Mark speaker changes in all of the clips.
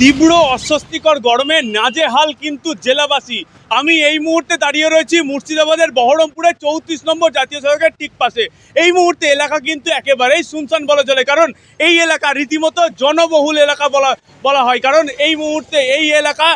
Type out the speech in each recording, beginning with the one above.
Speaker 1: তীব্র অস্বস্তিকর গরমে নাজেহাল কিন্তু জেলাবাসী। আমি এই মুহূর্তে দাঁড়িয়ে রয়েছি মুর্শিদাবাদের বহরমপুরের চৌত্রিশ নম্বর জাতীয় সড়কের ঠিক পাশে। এই মুহূর্তে এলাকা কিন্তু একেবারেই শুনশান বলা চলে, কারণ এই এলাকা রীতিমতো জনবহুল এলাকা বলা বলা হয়। কারণ এই মুহূর্তে এই এলাকা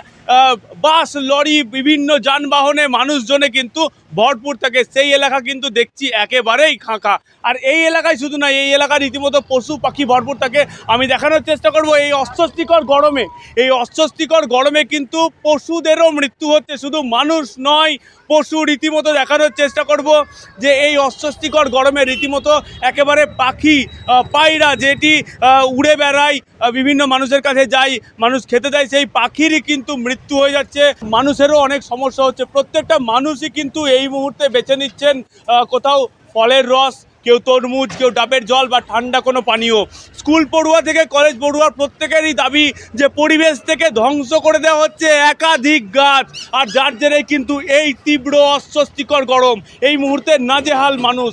Speaker 1: বাস, লরি, বিভিন্ন যানবাহনে মানুষজনে কিন্তু ভরপুর থাকে। সেই এলাকা কিন্তু দেখছি একেবারেই খাঁকা আর এই এলাকায় শুধু না, এই এলাকার রীতিমতো পশু পাখি ভরপুর থাকে। আমি দেখানোর চেষ্টা করব, এই অস্বস্তিকর গরমে। এই অস্বস্তিকর গরমে কিন্তু পশুদেরও মৃত্যু হচ্ছে। শুধু মানুষ নয়, পশু রীতিমতো দেখানোর চেষ্টা করব যে এই অস্বস্তিকর গরমে রীতিমতো একেবারে পাখি পায়রা যেটি উড়ে বেড়ায় বিভিন্ন মানুষের কাছে যায়, মানুষ খেতে দেয় সেই পাখিরই কিন্তু মৃত্যু হয়ে যাচ্ছে। মানুষেরও অনেক সমস্যা হচ্ছে। প্রত্যেকটা মানুষই কিন্তু এই মুহূর্তে বেছে নিচ্ছেন কোথাও ফলের রস, কেউ তরমুজ, কেউ ডাবের জল বা ঠান্ডা কোনো পানীয়। স্কুল পড়ুয়া থেকে কলেজ পড়ুয়ার প্রত্যেকেরই দাবি যে পরিবেশ থেকে ধ্বংস করে দেওয়া হচ্ছে একাধিক গাছ। আর যার জেরে কিন্তু এই তীব্র অস্বস্তিকর গরম। এই মুহূর্তে নাজেহাল মানুষ।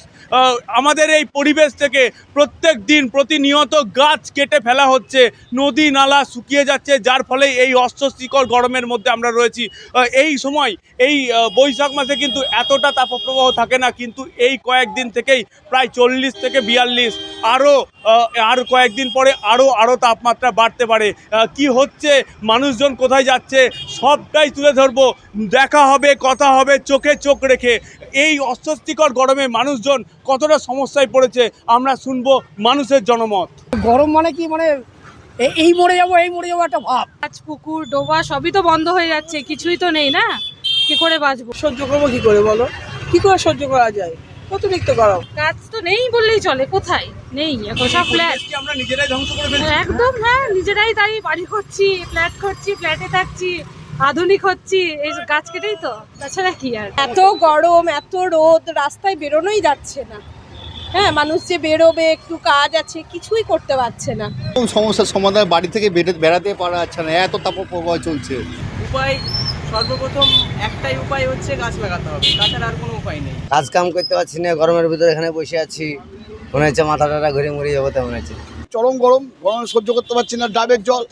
Speaker 1: আমাদের এই পরিবেশ থেকে প্রত্যেক দিন প্রতিনিয়ত গাছ কেটে ফেলা হচ্ছে। নদী নালা শুকিয়ে যাচ্ছে, যার ফলে এই অস্বস্তিকর গরমের মধ্যে আমরা রয়েছি। এই সময়, এই বৈশাখ মাসে কিন্তু এতটা তাপপ্রবাহ থাকে না, কিন্তু এই কয়েকদিন থেকেই প্রায় চল্লিশ থেকে বিয়াল্লিশ। আরও আর কয়েকদিন পরে আরও আরও তাপমাত্রা বাড়তে পারে। কি হচ্ছে? মানুষজন কোথায় যাচ্ছে? সবটাই তুলে ধরবো। দেখা হবে কথা হবে চোখে চোখ রেখে। এই অস্বস্তিকর গরমে মানুষজন কতটা সমস্যায় পড়েছে আমরা শুনব মানুষের জনমত।
Speaker 2: গরম মানে কি? মানে এই মরে যাব এই মরে যাব একটা ভাব।
Speaker 3: গাছ পুকুর ডোবা সবই তো বন্ধ হয়ে যাচ্ছে কিছুই তো নেই না? কি করে বাঁচবো?
Speaker 4: সহ্য করব কি করে বলো? কি করে সহ্য করা যায়? অতিরিক্ত গরম।
Speaker 3: গাছ তো নেই বললেই চলে কোথায়? নেই এখন সব ফ্ল্যাট
Speaker 1: আমরা নিজেরাই ধ্বংস করে ফেলছি।
Speaker 3: একদম হ্যাঁ নিজেরাই তাই বাড়ি করছি ফ্ল্যাট করছি ফ্ল্যাটে থাকছি আধুনিক হচ্ছি এই গাছ কেটেই তো তাছাড়া কি আর?
Speaker 5: এত গরম এত রোদ রাস্তায় বেরোনোই যাচ্ছে না। হ্যাঁ মানুষ যে বেরোবে একটু কাজ আছে কিছুই করতে পারছে না।
Speaker 6: কোন সমস্যার সমাধান বাড়ি থেকে বেরো- বেড়াতে পারা যাচ্ছে না এত তাপ তাপপ্রবাহ চলছে।
Speaker 4: উপায় সর্বপ্রথম একটাই উপায় হচ্ছে গাছ লাগাতে হবে। তাছাড়া আর কোনো উপায় নেই।
Speaker 7: কাজ কাম করতে পারছি না গরমের ভিতরে এখানে বসে আছি। মনে হচ্ছে মাথা টাটা ঘুরে মুড়ে যাব তেমন হচ্ছে।
Speaker 6: চরম গরম গরম সহ্য করতে পারছি না ডাবের জল।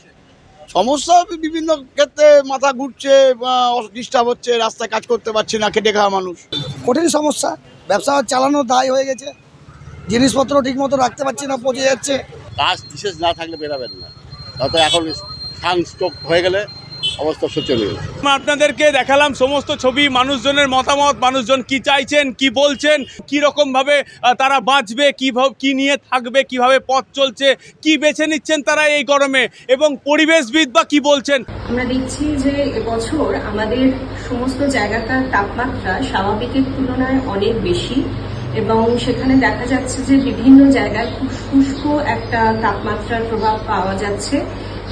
Speaker 6: সমস্যা বিভিন্ন ক্ষেত্রে মাথা ঘুরছে ডিস্টার্ব হচ্ছে রাস্তায় কাজ করতে পারছি না খেটে খাওয়া মানুষ।
Speaker 2: কঠিন সমস্যা ব্যবসা চালানো দায় হয়ে গেছে। জিনিসপত্র ঠিক মতো রাখতে পারছি না পচে যাচ্ছে।
Speaker 6: কাজ বিশেষ না থাকলে বেরাবেন না। তত এখন সান স্ট্রোক হয়ে গেলে অবস্থা শোচনীয়
Speaker 1: আপনাদেরকে দেখালাম সমস্ত ছবি মানুষজনের মতামত মানুষজন কি চাইছেন কি বলছেন কি রকম ভাবে তারা বাঁচবে কীভাবে কি নিয়ে থাকবে কীভাবে পথ চলছে কি বেছে নিচ্ছেন তারা এই গরমে এবং পরিবেশবিদ বা কি বলছেন?
Speaker 8: আমরা দেখছি যে এবছর আমাদের সমস্ত জায়গাটার তাপমাত্রা স্বাভাবিকের তুলনায় অনেক বেশি এবং সেখানে দেখা যাচ্ছে যে বিভিন্ন জায়গায় খুব শুষ্ক একটা তাপমাত্রার প্রভাব পাওয়া যাচ্ছে।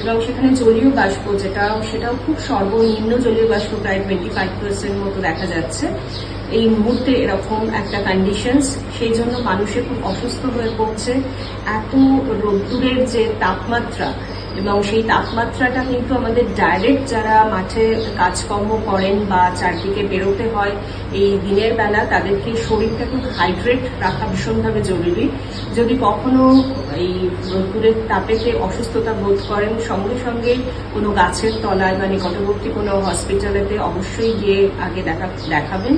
Speaker 8: এবং সেখানে জলীয় বাষ্প যেটা, সেটাও খুব সর্বনিম্ন জলীয় বাষ্প প্রায় টোয়েন্টি ফাইভ পার্সেন্ট মতো দেখা যাচ্ছে। এই মুহূর্তে এরকম একটা কন্ডিশনস সেই জন্য মানুষের খুব অসুস্থ হয়ে পড়ছে। এত রোদ্দুরের যে তাপমাত্রা এবং সেই তাপমাত্রাটা কিন্তু আমাদের ডাইরেক্ট যারা মাঠে কাজকর্ম করেন বা চারদিকে বেরোতে হয়, এই দিনের বেলা তাদেরকে শরীরটা খুব হাইড্রেট রাখা ভীষণভাবে জরুরি। যদি কখনো এই রোদ্দুরের তাপেতে অসুস্থতা বোধ করেন, সঙ্গে সঙ্গে কোনো গাছের তলায় বা নিকটবর্তী কোনো হসপিটালেতে অবশ্যই গিয়ে আগে দেখা, দেখাবেন।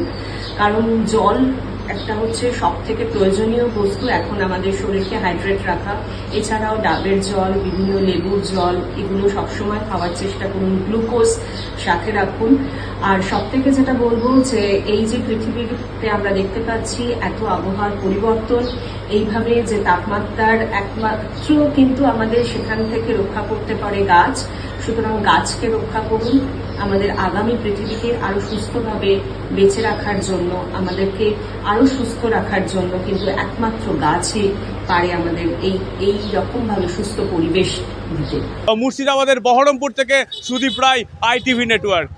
Speaker 8: কারণ জল একটা হচ্ছে সব থেকে প্রয়োজনীয় বস্তু এখন আমাদের শরীরকে হাইড্রেট রাখা। এছাড়াও ডাবের জল, বিভিন্ন লেবুর জল, এগুলো সবসময় খাওয়ার চেষ্টা করুন, গ্লুকোজ সাথে রাখুন। আর সব থেকে যেটা বলব যে এই যে পৃথিবীতে আমরা দেখতে পাচ্ছি এত আবহাওয়ার পরিবর্তন, এইভাবে যে তাপমাত্রার একমাত্র কিন্তু আমাদের সেখান থেকে রক্ষা করতে পারে গাছ। সুতরাং গাছকে রক্ষা করুন। আমাদের আগামী পৃথিবীকে আরও সুস্থভাবে বেঁচে রাখার জন্য, আমাদেরকে আরও সুস্থ রাখার জন্য কিন্তু একমাত্র গাছই পারে আমাদের এই এই রকমভাবে সুস্থ পরিবেশ দিতে
Speaker 1: মুর্শিদাবাদের বহরমপুর থেকে সুদীপ রায়, আইটিভি নেটওয়ার্ক।